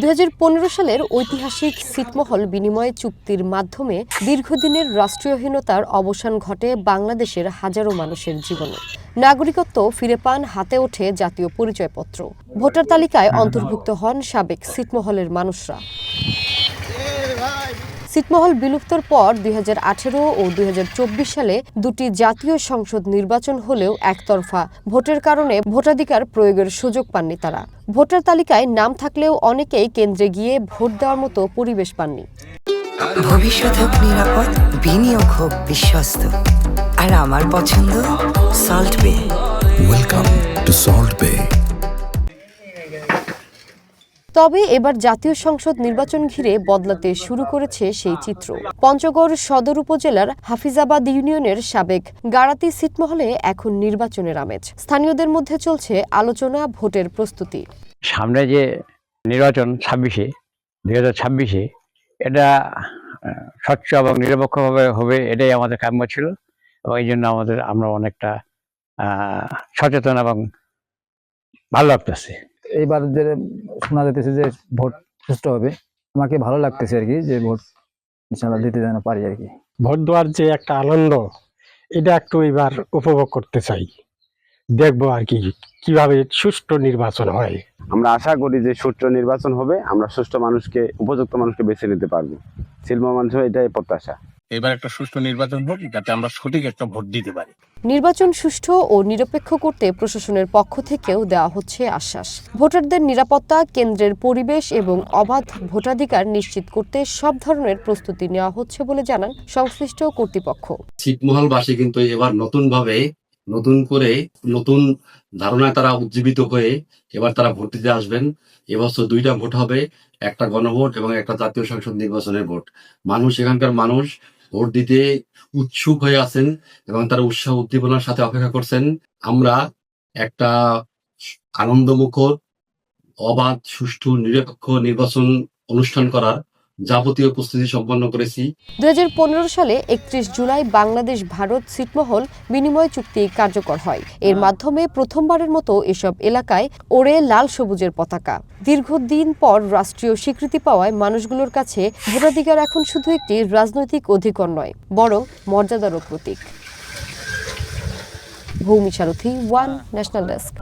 দু হাজার পনেরো সালের ঐতিহাসিক ছিটমহল বিনিময় চুক্তির মাধ্যমে দীর্ঘদিনের রাষ্ট্রীয়হীনতার অবসান ঘটে বাংলাদেশের হাজারো মানুষের জীবনে। নাগরিকত্ব ফিরে পান হাতে ওঠে জাতীয় পরিচয়পত্র। ভোটার তালিকায় অন্তর্ভুক্ত হন সাবেক ছিটমহলের মানুষরা। ছিটমহল বিলুপ্তর পর দুই হাজার আঠারো ও দুই হাজার চব্বিশ সালে দুটি জাতীয় সংসদ নির্বাচন হলেও একতরফা। ভোটের কারণে ভোটাধিকার প্রয়োগের সুযোগ পাননি তারা। ভোটার তালিকায় নাম থাকলেও অনেকেই কেন্দ্রে গিয়ে ভোট দেওয়ার মতো পরিবেশ পাননি। ভবিষ্যৎ হোক নিরাপদ বিনিয়োগ হোক বিশ্বস্ত। আর আমার পছন্দ সল্ট বে Welcome to Salt Bay. তবে এবার জাতীয় সংসদ নির্বাচন ঘিরে বদলাতে শুরু করেছে সেই চিত্র। পঞ্চগড় সদর উপজেলার হাফিজাবাদ ইউনিয়নের সাবেক গাড়াতি সিটমহলে এখন নির্বাচনের আমেজ। স্থানীয়দের মধ্যে চলছে আলোচনা, ভোটের প্রস্তুতি। সামনে যে নির্বাচন ছাব্বিশে, দুই হাজার ছাব্বিশে, এটা স্বচ্ছ এবং নিরপেক্ষভাবে হবে এটাই আমাদের কাম্য ছিল এবং এই জন্য আমাদের, আমরা অনেকটা সচেতন এবং ভালো লাগতেছে। এইবার যে শোনা যেতেছে যে ভোট সুষ্ঠু হবে আমাকে ভালো লাগতেছে আর কি যে ভোট ইনশাল্লাহ দিতে যেন পারি আর কি। ভোট দেওয়ার যে একটা আনন্দ এটা একটু এবার উপভোগ করতে চাই। দেখব আর কি কীভাবে সুষ্ঠু নির্বাচন হয়। আমরা আশা করি যে সুষ্ঠু নির্বাচন হবে আমরা সুষ্ঠু মানুষকে উপযুক্ত মানুষকে বেছে নিতে পারব। শিল্প মানুষের এটাই প্রত্যাশা। এবার একটা সুষ্ঠু নির্বাচন হোক যাতে আমরা সঠিক একটা ভোট দিতে পারি। নির্বাচন সুষ্ঠু ও নিরপেক্ষ করতে প্রশাসনের পক্ষ থেকেও দেওয়া হচ্ছে আশ্বাস। ভোটারদের নিরাপত্তা কেন্দ্রের পরিবেশ এবং অবাধ ভোটাধিকার নিশ্চিত করতে সব ধরনের প্রস্তুতি নেওয়া হচ্ছে বলে জানান সংশ্লিষ্ট কর্তৃপক্ষ। ছিটমহলবাসী কিন্তু এবার নতুন ভাবে নতুন করে নতুন ধারণায় তারা উজ্জীবিত হয়ে এবার তারা ভোট দিতে আসবেন। এবছর দুইটা ভোট হবে একটা গণভোট এবং একটা জাতীয় সংসদ নির্বাচনের ভোট। মানুষ এখানকার মানুষ ভোট দিতে উৎসুক হয়ে আছেন এবং তারা উৎসাহ উদ্দীপনার সাথে অপেক্ষা করছেন। আমরা একটা আনন্দমুখর, অবাধ, সুষ্ঠু, নিরপেক্ষ নির্বাচন অনুষ্ঠান করার যাবতীয় প্রস্তুতি সম্পন্ন করেছি। দুই সালে একত্রিশ জুলাই বাংলাদেশ ভারত ছিটমহল বিনিময় চুক্তি কার্যকর হয়। এর মাধ্যমে প্রথমবারের মতো এসব এলাকায় ওড়ে লাল সবুজের পতাকা। দীর্ঘদিন পর রাষ্ট্রীয় স্বীকৃতি পাওয়ায় মানুষগুলোর কাছে ভোটাধিকার এখন শুধু একটি রাজনৈতিক অধিকার নয়, বরং মর্যাদারও প্রতীক। Bhoumi Sarathi, one national desk.